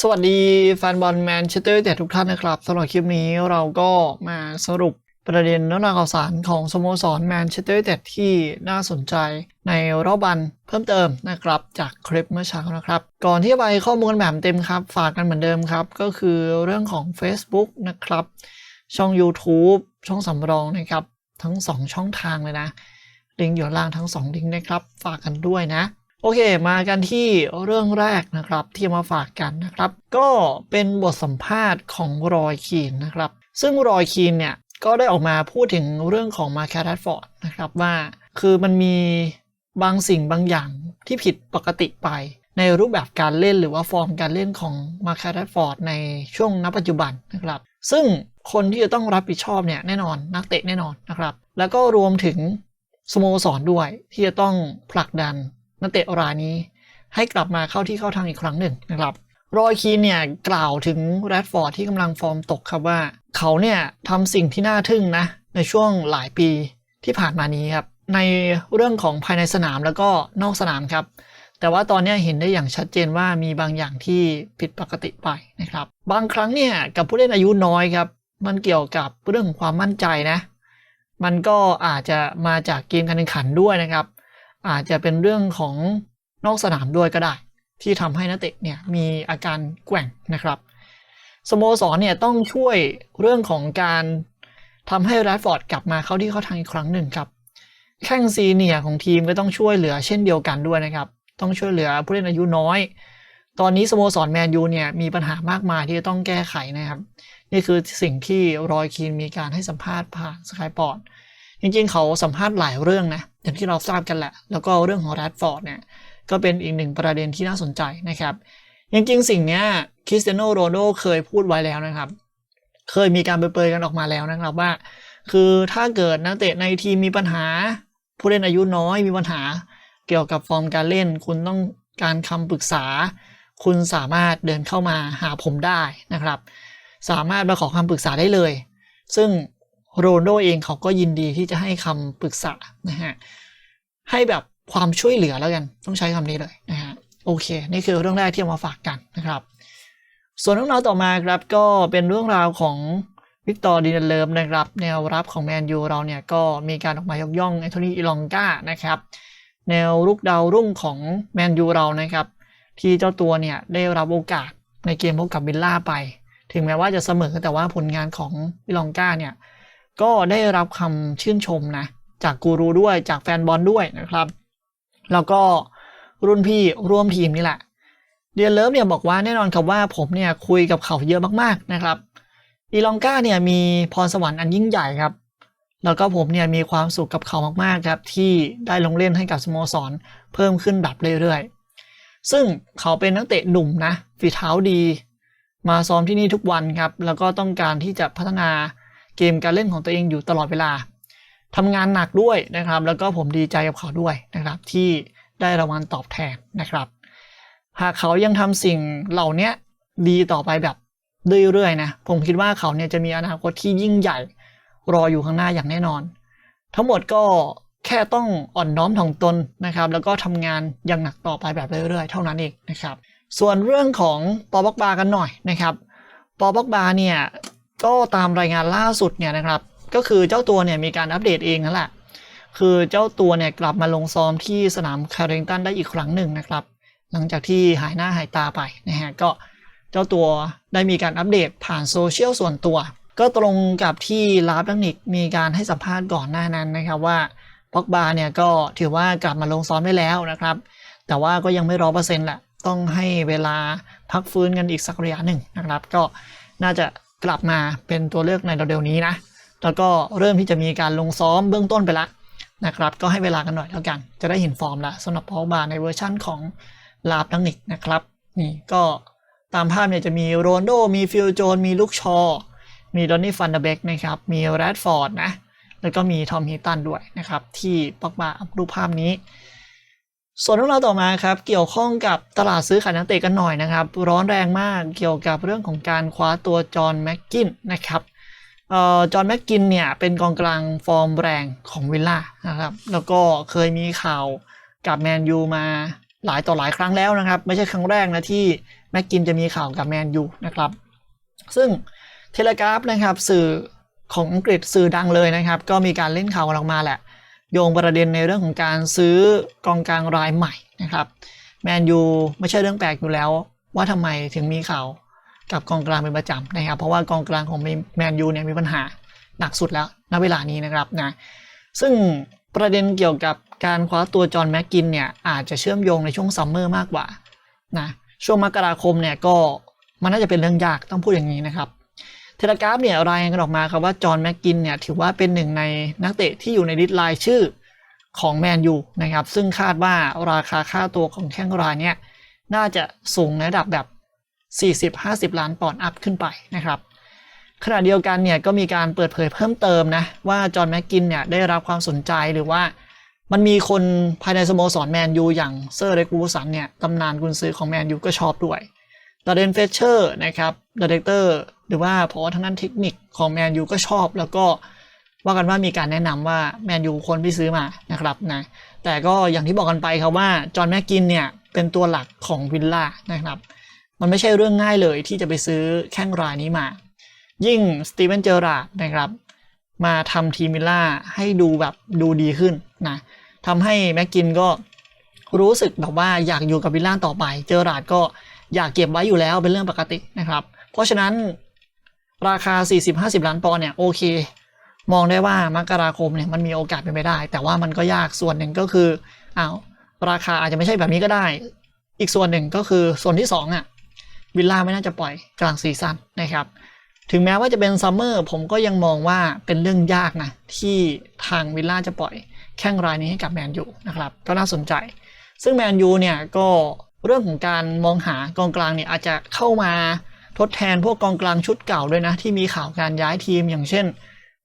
สวัสดีแฟนบอลแมนเชสเตอร์แต่ทุกท่านนะครับสำหรับคลิปนี้เราก็มาสรุปประเด็นเรื่องราวข่าวสารของสโมสรแมนเชสเตอร์แต่ที่น่าสนใจในรอบวันเพิ่มเติมนะครับ จากคลิปเมื่อเช้านะครับ ก่อนที่จะไปข้อมูลแบบเต็มครับ ฝากกันเหมือนเดิมครับ ก็คือเรื่องของ Facebook นะครับ ช่อง YouTube ช่องสำรองนะครับ ทั้ง 2 ช่องทางเลยนะลิงก์อยู่ล่างทั้ง 2 ลิงก์นะครับ ฝากกันด้วยนะ โอเค มากันที่เรื่องแรกนะครับที่มาฝากกันนะครับ ก็เป็นบทสัมภาษณ์ของรอยคีนนะครับ ซึ่งรอยคีนเนี่ยก็ได้ออกมาพูดถึงเรื่องของมาแคทฟอร์ดนะครับว่า คือมันมีบางสิ่งบางอย่างที่ผิดปกติไป ในรูปแบบการเล่นหรือว่าฟอร์มการเล่นของมาแคทฟอร์ดในช่วงณปัจจุบันนะครับ ซึ่งคนที่จะต้องรับผิดชอบเนี่ยแน่นอนนักเตะแน่นอนนะครับ แล้วก็รวมถึงสโมสรด้วยที่จะต้องผลักดัน นักเตะรายนี้ ให้กลับมาเข้าที่เข้าทางอีกครั้งหนึ่งนะครับรอยคีนเนี่ยกล่าวถึงแรดฟอร์ดที่กำลังฟอร์มตกครับว่า เขาเนี่ยทำสิ่งที่น่าทึ่งนะ ในช่วงหลายปีที่ผ่านมานี้ครับ ในเรื่องของภายในสนามแล้วก็นอกสนามครับ แต่ว่าตอนนี้เห็นได้อย่างชัดเจนว่ามีบางอย่างที่ผิดปกติไปนะครับ บางครั้งเนี่ยกับผู้เล่นอายุน้อยครับ มันเกี่ยวกับเรื่องของความมั่นใจนะ มันก็อาจจะมาจากเกมการแข่งขันด้วยนะครับ อาจจะเป็นเรื่องของนอกสนามด้วยก็ได้ ที่ทำให้นักเตะเนี่ยมีอาการแกว่งนะครับสโมสรเนี่ยต้องช่วยเรื่องของการทำให้แรดฟอร์ดกลับมาเข้าที่เข้าทางอีกครั้งหนึ่งครับแข้งซีเนียร์ของทีมก็ต้องช่วยเหลือเช่นเดียวกันด้วยนะครับ ต้องช่วยเหลือผู้เล่นอายุน้อย ตอนนี้สโมสรแมนยูเนี่ยมีปัญหามากมายที่จะต้องแก้ไขนะครับ นี่คือสิ่งที่รอยคีนมีการให้สัมภาษณ์ผ่านสกายปอร์ตจริงๆ เขาสัมภาษณ์หลายเรื่องนะ อย่างที่เราทราบกันแหละ แล้วก็เรื่องของแรดฟอร์ดเนี่ยก็เป็นอีกหนึ่งประเด็นที่น่าสนใจนะครับจริงๆสิ่งนี้คริสเตียโนโรนโดเคยพูดไว้แล้วนะครับ เคยมีการเปิดๆกันออกมาแล้วนะครับว่า คือถ้าเกิดนักเตะในทีมมีปัญหา ผู้เล่นอายุน้อยมีปัญหาเกี่ยวกับฟอร์มการเล่น คุณต้องการคำปรึกษา คุณสามารถเดินเข้ามาหาผมได้นะครับ สามารถมาขอคำปรึกษาได้เลย ซึ่ง โรนโดเองเขาก็ยินดีที่จะให้คำปรึกษานะฮะให้แบบความช่วยเหลือแล้วกันต้องใช้คำนี้เลยนะฮะโอเค นี่คือเรื่องแรกที่เอามาฝากกันนะครับ ส่วนเรื่องราวต่อมาครับก็เป็นเรื่องราวของวิกตอร์ดินเลิฟนะครับแนวรับของแมนยูเราเนี่ยก็มีการออกมายกย่องแอนโทนีอิลองกานะครับแนวรุกดาวรุ่งของแมนยูเรานะครับที่เจ้าตัวเนี่ยได้รับโอกาสในเกมพบกับวิลล่าไป ถึงแม้ว่าจะเสมอแต่ว่าผลงานของอิลองกาเนี่ย ก็ได้รับคำชื่นชมนะ จากกูรูด้วยจากแฟนบอลด้วยนะครับ แล้วก็รุ่นพี่ร่วมทีมนี่แหละ เดียนเลิฟเนี่ยบอกว่าแน่นอนครับว่าผมเนี่ยคุยกับเขาเยอะมากๆนะครับอีลองก้าเนี่ยมีพรสวรรค์อันยิ่งใหญ่ครับ แล้วก็ผมเนี่ยมีความสุขกับเขามากๆครับ ที่ได้ลงเล่นให้กับสโมสร เพิ่มขึ้นแบบเรื่อยๆ ซึ่งเขาเป็นนักเตะหนุ่มนะฝีเท้าดี มาซ้อมที่นี่ทุกวันครับ แล้วก็ต้องการที่จะพัฒนา เกมการเล่นของตัวเองอยู่ตลอดเวลาทำงานหนักด้วยนะครับ แล้วก็ผมดีใจกับเขาด้วยนะครับ ที่ได้รางวัลตอบแทนนะครับ หากเขายังทำสิ่งเหล่านี้ดีต่อไปแบบเรื่อยๆนะผมคิดว่าเขาเนี่ยจะมีอนาคตที่ยิ่งใหญ่รออยู่ข้างหน้าอย่างแน่นอน ทั้งหมดก็แค่ต้องอ่อนน้อมถ่อมตนนะครับ แล้วก็ทำงานอย่างหนักต่อไปแบบเรื่อยๆ เท่านั้นเองนะครับ ส่วนเรื่องของปอบ็อกบากันหน่อยนะครับปอบ็อกบาเนี่ย ก็ตามรายงานล่าสุดเนี่ยนะครับ ก็คือเจ้าตัวเนี่ยมีการอัปเดตเองนั่นแหละ คือเจ้าตัวเนี่ยกลับมาลงซ้อมที่สนามคาริงตันได้อีกครั้งหนึ่งนะครับ หลังจากที่หายหน้าหายตาไปนะฮะก็เจ้าตัวได้มีการอัปเดตผ่านโซเชียลส่วนตัว ก็ตรงกับที่ลาฟดังนิกมีการให้สัมภาษณ์ก่อนหน้านั้นนะครับว่าป็อกบาเนี่ยก็ถือว่ากลับมาลงซ้อมได้แล้วนะครับ แต่ว่าก็ยังไม่ร้อเปอร์เซ็นต์แหละ ต้องให้เวลาพักฟื้นกันอีกสักระยะหนึ่งนะครับ ก็น่าจะ กลับมาเป็นตัวเลือกในเร็วๆนี้นะ แล้วก็เริ่มที่จะมีการลงซ้อมเบื้องต้นไปแล้วนะครับ ก็ให้เวลากันหน่อยแล้วกัน จะได้เห็นฟอร์มล้วสำหรับพอกบาในเวอร์ชั่นของลาบดังนิกนะครับ นี่ก็ตามภาพเนี่ยจะมีโรนโด มีฟิลโจน มีลูกชอ มีดอนนี่ฟันเดเบกนะครับ มีแรดฟอร์ดนะ แล้วก็มีทอมฮิตันด้วยนะครับ ที่ปอกบาอัพรูปภาพนี้ ส่วนเรื่องราวต่อมาครับเกี่ยวข้องกับตลาดซื้อขายนักเตะกันหน่อยนะครับ ร้อนแรงมากเกี่ยวกับเรื่องของการคว้าตัวจอห์นแม็กกินนะครับจอห์นแม็กกินเนี่ยเป็นกองกลางฟอร์มแรงของวิลล่านะครับแล้วก็เคยมีข่าวกับแมนยูมาหลายต่อหลายครั้งแล้วนะครับ ไม่ใช่ครั้งแรกนะที่แม็กกินจะมีข่าวกับแมนยูนะครับ ซึ่งเทเลกราฟนะครับสื่อของอังกฤษสื่อดังเลยนะครับ ก็มีการเล่นข่าวกันออกมาแหละ โยงประเด็นในเรื่องของการซื้อกองกลางรายใหม่นะครับแมนยูไม่ใช่เรื่องแปลกอยู่แล้ว ว่าทำไมถึงมีข่าวกับกองกลางเป็นประจำนะครับ เพราะว่ากองกลางของแมนยูเนี่ยมีปัญหาหนักสุดแล้วณเวลานี้นะครับนะซึ่งประเด็นเกี่ยวกับการคว้าตัวจอห์นแม็กกินเนี่ยอาจจะเชื่อมโยงในช่วงซัมเมอร์มากกว่านะช่วงมกราคมเนี่ยก็มันน่าจะเป็นเรื่องยากต้องพูดอย่างนี้นะครับ เทเลกราฟเนี่ยรายงานกันออกมาครับว่าจอห์นแม็กกินเนี่ยถือว่าเป็นหนึ่งในนักเตะที่อยู่ในลิสต์รายชื่อของแมนยูนะครับซึ่งคาดว่าราคาค่าตัวของแข้งรายเนี่ยน่าจะสูงในระดับแบบ 40-50 ล้านปอนด์อัพขึ้นไปนะครับขณะเดียวกันเนี่ยก็มีการเปิดเผยเพิ่มเติมนะว่าจอห์นแม็กกินเนี่ยได้รับความสนใจหรือว่ามันมีคนภายในสโมสรแมนยูอย่างเซอร์เรกูสันเนี่ยตำนานกุนซือของแมนยูก็ชอบด้วยดาเดนเฟเชอร์นะครับดีเรคเตอร์ หรือว่าเพอทางด้านเทคนิคของแมนยูก็ชอบ แล้วก็ว่ากันว่ามีการแนะนำว่าแมนยูคนที่ซื้อมานะครับนะแต่ก็อย่างที่บอกกันไปครับว่าจอห์นแม็กกินเนี่ยเป็นตัวหลักของวิลล่านะครับมันไม่ใช่เรื่องง่ายเลยที่จะไปซื้อแข้งรายนี้มา ยิ่งสตีเวนเจอราร์ดนะครับ มาทำทีมวิลล่าให้ดูแบบดูดีขึ้นนะทำให้แม็กกินก็รู้สึกแบบว่าอยากอยู่กับวิลล่าต่อไป เจอราดก็อยากเก็บไว้อยู่แล้วเป็นเรื่องปกตินะครับ เพราะฉะนั้น ราคา 40-50 ล้านปอนด์เนี่ยโอเค มองได้ว่ามกราคมเนี่ยมันมีโอกาสเป็นไปได้ แต่ว่ามันก็ยากส่วนหนึ่งก็คืออ้าวราคาอาจจะไม่ใช่แบบนี้ก็ได้ อีกส่วนหนึ่งก็คือส่วนที่ 2อะวิลล่าไม่น่าจะปล่อยกลางซีซั่นนะครับถึงแม้ว่าจะเป็นซัมเมอร์ผมก็ยังมองว่าเป็นเรื่องยากนะที่ทางวิลล่าจะปล่อยแข้งรายนี้ให้กับแมนยูนะครับก็น่าสนใจ ซึ่งแมนยูเนี่ยก็เรื่องของการมองหากองกลางเนี่ยอาจจะเข้ามา ทดแทนพวกกองกลางชุดเก่าด้วยนะ ที่มีข่าวการย้ายทีมอย่างเช่น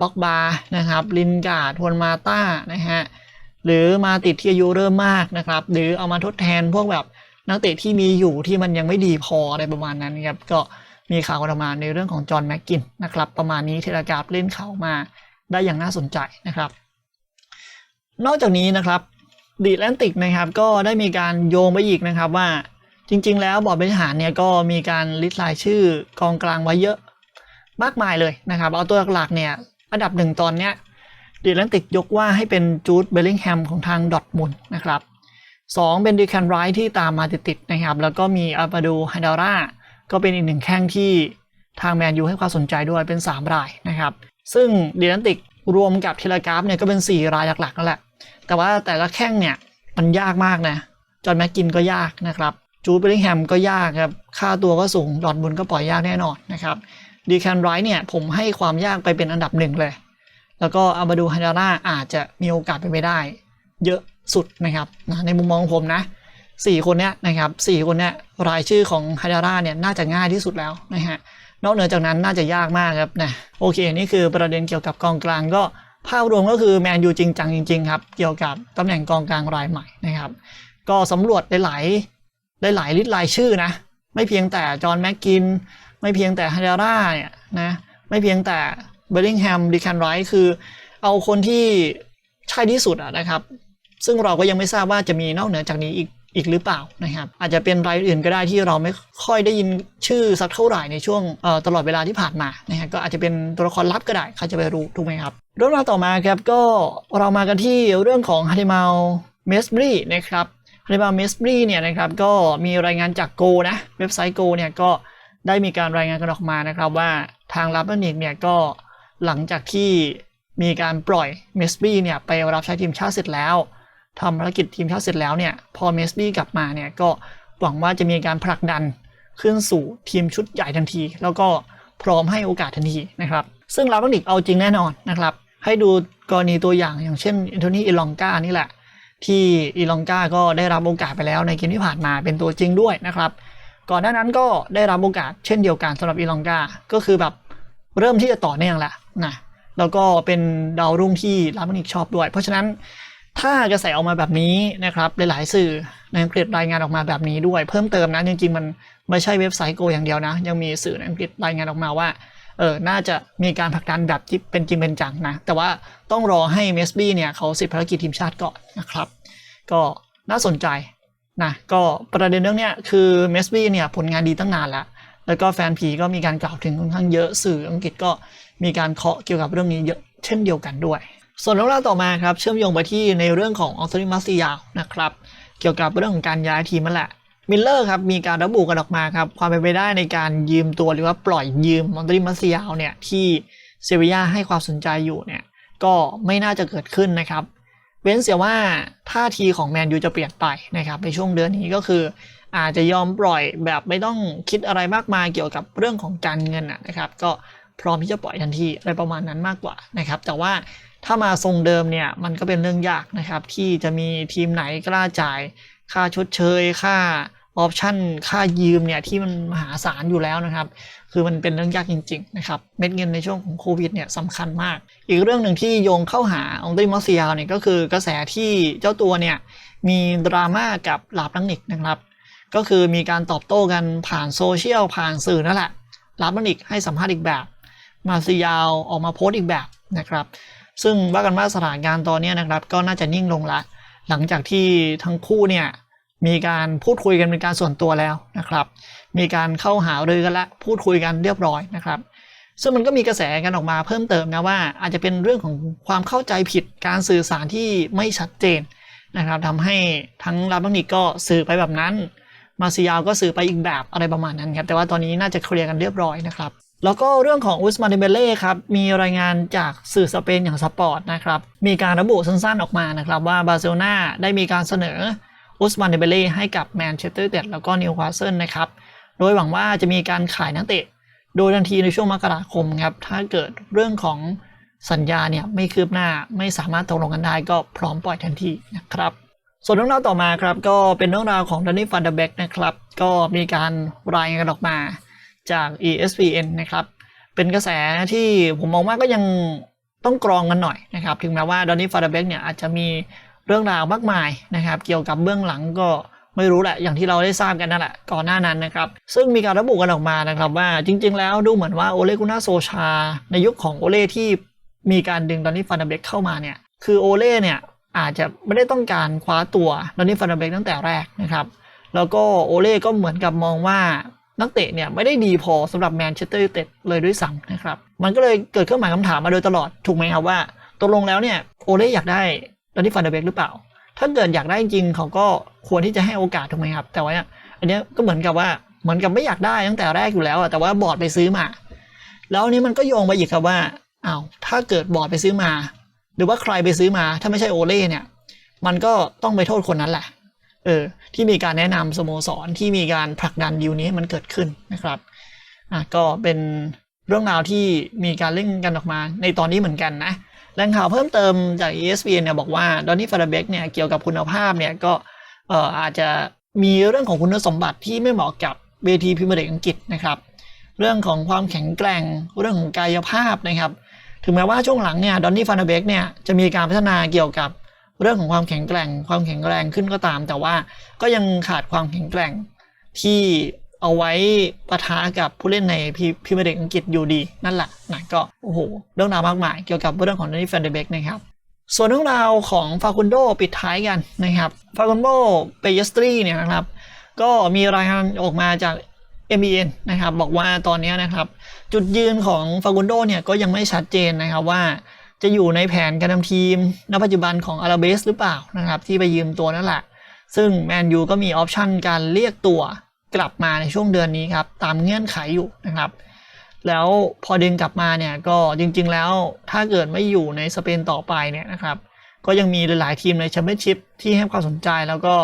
บ็อกบานะครับ ลินการ์ดทวนมาต้านะฮะหรือมาติดที่อายุเริ่มมากนะครับ หรือเอามาทดแทนพวกแบบนักเตะที่มีอยู่ที่มันยังไม่ดีพออะไรประมาณนั้นครับก็มีข่าวออกมาในเรื่องของจอห์นแม็กกินนะครับ ประมาณนี้เทเลกราฟเล่นข่าวมาได้อย่างน่าสนใจนะครับ นอกจากนี้นะครับดีแลนติกนะครับก็ได้มีการโยงไปอีกนะครับว่า จริง ๆ แล้วบอร์ดบริหารเนี่ยก็มีการลิสต์รายชื่อกองกลางไว้เยอะ มากมายเลยนะครับ เอาตัวหลักๆเนี่ยอันดับหนึ่งตอนเนี้ยดีแลนติกยกว่าให้เป็นจูดเบลลิงแฮมของทางดอทมุนนะครับสองเป็นดีแคนไรท์ที่ตามมาติดๆนะครับ แล้วก็มีอาปาดูไฮดาร่าก็เป็นอีกหนึ่งแข้งที่ทางแมนยูให้ความสนใจด้วยเป็น 3 รายนะครับ ซึ่งดีแลนติกรวมกับเทเลกราฟเนี่ยก็เป็น 4 รายหลักๆนั่นแหละ แต่ว่าแต่ละแข้งเนี่ยมันยากมากนะ จอห์นแม็กกินก็ยากนะครับ จูดเบลลิงแฮมก็ยากครับ ค่าตัวก็สูง ดอทบุนก็ปล่อยยากแน่นอนนะครับดีแคนไรท์เนี่ยผมให้ความยากไปเป็นอันดับหนึ่งเลย แล้วก็อาบาดูฮันดาร่าอาจจะมีโอกาสเป็นไปได้ เยอะสุดนะครับนะในมุมมองของผมนะสี่คนเนี้ยนะครับสี่คนเนี้ยรายชื่อของฮันดาร่าเนี่ยน่าจะง่ายที่สุดแล้วนะฮะนอกเหนือจากนั้นน่าจะยากมากครับนะโอเค นี่คือประเด็นเกี่ยวกับกองกลางก็ภาพรวมก็คือแมนยูจริงจังจริงๆครับเกี่ยวกับตำแหน่งกองกลางรายใหม่นะครับก็สำรวจได้หลาย ได้หลายลิสต์รายชื่อนะ ไม่เพียงแต่จอห์นแม็กกิน ไม่เพียงแต่ฮันเดร่าเนี่ยนะ ไม่เพียงแต่เบลลิงแฮมดิคันไรท์คือเอาคนที่ใช่ที่สุดะนะครับ ซึ่งเราก็ยังไม่ทราบว่าจะมีนอกเหนือจากนี้อีกอีกหรือเปล่านะครับ อาจจะเป็นรายอื่นก็ได้ที่เราไม่ค่อยได้ยินชื่อสักเท่าไหร่ในช่วงตลอดเวลาที่ผ่านมานะฮะก็อาจจะเป็นตัวละครลับก็ได้ใครจะไปรู้ถูกไหมครับเรื่องราวต่อมาครับก็เรามากันที่เรื่องของฮาริมาลเมสบรีนะครับ ฮริมาเมสบรีเนี่ยนะครับก็มีรายงานจากโกนะเว็บไซต์โกเนี่ยก็ได้มีการรายงานกันออกมานะครับว่าทางลับนิกเนี่ยก็หลังจากที่มีการปล่อยเมสบี้เนี่ยไปรับใช้ทีมชาติเสร็จแล้วทำภารกิจทีมชาติเสร็จแล้วเนี่ยพอเมสบี้กลับมาเนี่ยก็หวังว่าจะมีการผลักดันขึ้นสู่ทีมชุดใหญ่ทันที แล้วก็พร้อมให้โอกาสทันทีนะครับ ซึ่งลับนิกเอาจริงแน่นอนนะครับ ให้ดูกรณีตัวอย่างอย่างเช่นแอนโทนีอิลองกานี่แหละ ที่อิลองกาก็ได้รับโอกาสไปแล้วในเกมที่ผ่านมาเป็นตัวจริงด้วยนะครับ ก่อนหน้านั้นก็ได้รับโอกาสเช่นเดียวกันสำหรับอีลองกาก็คือแบบเริ่มที่จะต่อเนื่องแหละนะแล้วก็เป็นดาวรุ่งที่ลามานิกชอบด้วย เพราะฉะนั้นถ้ากระแสออกมาแบบนี้นะครับหลายๆสื่อในอังกฤษรายงานออกมาแบบนี้ด้วย เพิ่มเติมนะจริงๆมันไม่ใช่เว็บไซต์โกอย่างเดียวนะ ยังมีสื่อในอังกฤษรายงานออกมาว่า เออน่าจะมีการผลักดันแบบที่เป็นจริงเป็นจังนะ แต่ว่าต้องรอให้เมสบี้เนี่ยเขาสิทธิภารกิจทีมชาติก่อนนะครับ ก็น่าสนใจนะก็ประเด็นเรื่องเนี้ยคือเมสบี้เนี่ยผลงานดีตั้งนานแล้ว แล้วก็แฟนผีก็มีการกล่าวถึงค่อนข้างเยอะสื่ออังกฤษก็มีการเคาะเกี่ยวกับเรื่องนี้เยอะเช่นเดียวกันด้วย ส่วนเรื่องราวต่อมาครับเชื่อมโยงไปที่ในเรื่องของออสเตรเลียมาซิยาวนะครับ เกี่ยวกับเรื่องของการย้ายทีมนั่นแหละ มิลเลอร์ครับมีการระบุกันออกมาครับความเป็นไปได้ในการยืมตัวหรือว่าปล่อยยืมมอนตรีมาซิยาวเนี่ยที่เซบียาให้ความสนใจอยู่เนี่ยก็ไม่น่าจะเกิดขึ้นนะครับ เว้นเสียว่าท่าทีของแมนยูจะเปลี่ยนไปนะครับในช่วงเดือนนี้ก็คือ อาจจะยอมปล่อยแบบไม่ต้องคิดอะไรมากมายเกี่ยวกับเรื่องของการเงินนะครับ ก็พร้อมที่จะปล่อยทันทีอะไรประมาณนั้นมากกว่านะครับ แต่ว่าถ้ามาทรงเดิมเนี่ยมันก็เป็นเรื่องยากนะครับที่จะมีทีมไหนกล้าจ่ายค่าชดเชยค่า ออปชันค่ายืมเนี่ยที่มันมหาศาลอยู่แล้วนะครับ คือมันเป็นเรื่องยากจริงๆนะครับเม็ดเงินในช่วงของโควิดเนี่ยสำคัญมาก อีกเรื่องหนึ่งที่โยงเข้าหาองตรีมอสเซียเนี่ยก็คือกระแสที่เจ้าตัวเนี่ยมีดราม่ากับลาบลังนิกนะครับก็คือมีการตอบโต้กันผ่านโซเชียลผ่านสื่อนั่นแหละลาบลังนิกให้สัมภาษณ์อีกแบบ มาซิยาวออกมาโพสต์อีกแบบนะครับซึ่งว่ากันว่าสถานการณ์ตอนนี้นะครับก็น่าจะนิ่งลงละหลังจากที่ทั้งคู่เนี่ย มีการพูดคุยกันเป็นการส่วนตัวแล้วนะครับ มีการเข้าหารือกันละพูดคุยกันเรียบร้อยนะครับ ซึ่งมันก็มีกระแสกันออกมาเพิ่มเติมนะว่าอาจจะเป็นเรื่องของความเข้าใจผิดการสื่อสารที่ไม่ชัดเจนนะครับทำให้ทั้งลาบังนิกก็สื่อไปแบบนั้น มาซิยาวก็สื่อไปอีกแบบอะไรประมาณนั้นครับแต่ว่าตอนนี้น่าจะเคลียร์กันเรียบร้อยนะครับแล้วก็เรื่องของอุสมาเดเบเล่ครับ มีรายงานจากสื่อสเปนอย่างสปอร์ตนะครับ มีการระบุสั้นๆออกมานะครับ ว่าบาร์เซโลนาได้มีการเสนอ อุสมาเดเบเล่ให้กับแมนเชสเตอร์ยูไนเต็ดแล้วก็นิวคาสเซิลนะครับ โดยหวังว่าจะมีการขายนักเตะ โดยทันทีในช่วงมกราคมครับ ถ้าเกิดเรื่องของสัญญาเนี่ยไม่คืบหน้าไม่สามารถตกลงกันได้ก็พร้อมปล่อยทันทีนะครับ ส่วนเรื่องราวต่อมาครับก็เป็นเรื่องราวของดานนี่ฟันเดเบกนะครับ ก็มีการรายงานออกมาจาก ESPN นะครับ เป็นกระแสที่ผมมองว่าก็ยังต้องกรองกันหน่อยนะครับ ถึงแม้ว่าดอนนี่ฟาร์เบกเนี่ยอาจจะมี เรื่องราวมากมายนะครับ เกี่ยวกับเบื้องหลังก็ไม่รู้แหละ อย่างที่เราได้ทราบกันนั่นแหละ ก่อนหน้านั้นนะครับ ซึ่งมีการระบุกันออกมานะครับว่าจริง ๆ แล้วดูเหมือนว่าโอเลกุน่าโซชา ในยุคของโอเล่ที่มีการดึงดอนนี่ฟาร์เบกเข้ามาเนี่ย คือโอเล่เนี่ยอาจจะไม่ได้ต้องการคว้าตัวดอนนี่ฟาร์เบกตั้งแต่แรกนะครับ แล้วก็โอเล่ก็เหมือนกับมองว่านักเตะเนี่ยไม่ได้ดีพอสำหรับแมนเชสเตอร์ยูไนเต็ดเลยด้วยซ้ำนะครับ มันก็เลยเกิดเครื่องหมายคำถามมาโดยตลอดถูกไหมครับว่าตกลงแล้วเนี่ยโอเล่อยากได้ ดอนนี่ฟาร์เบกหรือเปล่า ถ้าเกิดอยากได้จริงเขาก็ควรที่จะให้โอกาสถูกไหมครับ แต่ว่าอันนี้ก็เหมือนกับว่าเหมือนกับไม่อยากได้ตั้งแต่แรกอยู่แล้วอะแต่ว่าบอร์ดไปซื้อมา แล้วนี้มันก็โยงไปอีกครับว่าอ้าวถ้าเกิดบอร์ดไปซื้อมา หรือว่าใครไปซื้อมา ถ้าไม่ใช่โอเล่เนี่ย มันก็ต้องไปโทษคนนั้นแหละเออที่มีการแนะนำสโมสรที่มีการผลักดันดีลนี้มันเกิดขึ้นนะครับอะก็เป็นเรื่องราวที่มีการเล่นกันออกมาในตอนนี้เหมือนกันนะ แหล่งข่าวเพิ่มเติมจาก ESPN เนี่ยบอกว่าดอนนี่ฟาร์เบกเนี่ยเกี่ยวกับคุณภาพเนี่ยก็อาจจะมีเรื่องของคุณสมบัติที่ไม่เหมาะกับเวทีพรีเมียร์ลีกอังกฤษนะครับ เรื่องของความแข็งแกร่งเรื่องของกายภาพนะครับ ถึงแม้ว่าช่วงหลังเนี่ยดอนนี่ฟาร์เบกเนี่ยจะมีการพัฒนาเกี่ยวกับเรื่องของความแข็งแกร่ง ความแข็งแรงขึ้นก็ตาม แต่ว่าก็ยังขาดความแข็งแกร่งที่ เอาไว้ปะทะกับผู้เล่นในพรีเมียร์ลีกอังกฤษอยู่ดีนั่นแหละนะก็โอ้โหเรื่องราวมากมายเกี่ยวกับเรื่องของดนนี่ฟาร์เบกนะครับส่วนเรื่องราวของฟาคุนโดปิดท้ายกันนะครับฟาคุนโดเปยสตรีเนี่ยนะครับ ก็มีรายงานออกมาจาก MBN นะครับบอกว่าตอนนี้นะครับจุดยืนของฟากุนโดเนี่ยก็ยังไม่ชัดเจนนะครับว่าจะอยู่ในแผนการทำทีมณปัจจุบันของอาราเบสหรือเปล่านะครับที่ไปยืมตัวนั่นแหละ ซึ่งแมนยูก็มีออปชันการเรียกตัว กลับมาในช่วงเดือนนี้ครับตามเงื่อนไขอยู่นะครับ แล้วพอดึงกลับมาเนี่ยก็จริง ๆ แล้วถ้าเกิดไม่อยู่ในสเปนต่อไปเนี่ยนะครับก็ยังมีหลายๆทีมในแชมเปี้ยนชิพที่ให้ความสนใจแล้วก็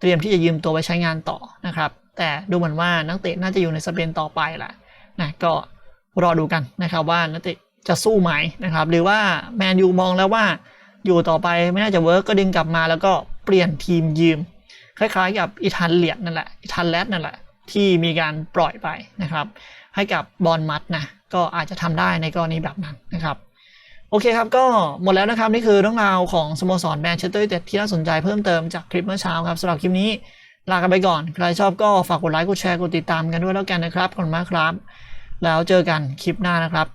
เตรียมที่จะยืมตัวไปใช้งานต่อนะครับ แต่ดูเหมือนว่านักเตะน่าจะอยู่ในสเปนต่อไปแหละนะก็รอดูกันนะครับว่านักเตะจะสู้ไหมนะครับ หรือว่าแมนยูมองแล้วว่าอยู่ต่อไปไม่น่าจะเวิร์กก็ดึงกลับมาแล้วก็เปลี่ยนทีมยืม คล้ายๆกับอิทันเลียดนั่นแหละอิทันแลดนั่นแหละที่มีการปล่อยไปนะครับ ให้กับบอลมัดนะก็อาจจะทำได้ในกรณีแบบนั้นนะครับโอเคครับ ก็หมดแล้วนะครับ นี่คือเรื่องราวของสโมสรแมนเชสเตอร์ยูไนเต็ดที่น่าสนใจเพิ่มเติมจากคลิปเมื่อเช้าครับสำหรับคลิปนี้ลากันไปก่อน ใครชอบก็ฝากกดไลค์กดแชร์กดติดตามกันด้วยแล้วกันนะครับขอบคุณมากครับ แล้วเจอกันคลิปหน้านะครับ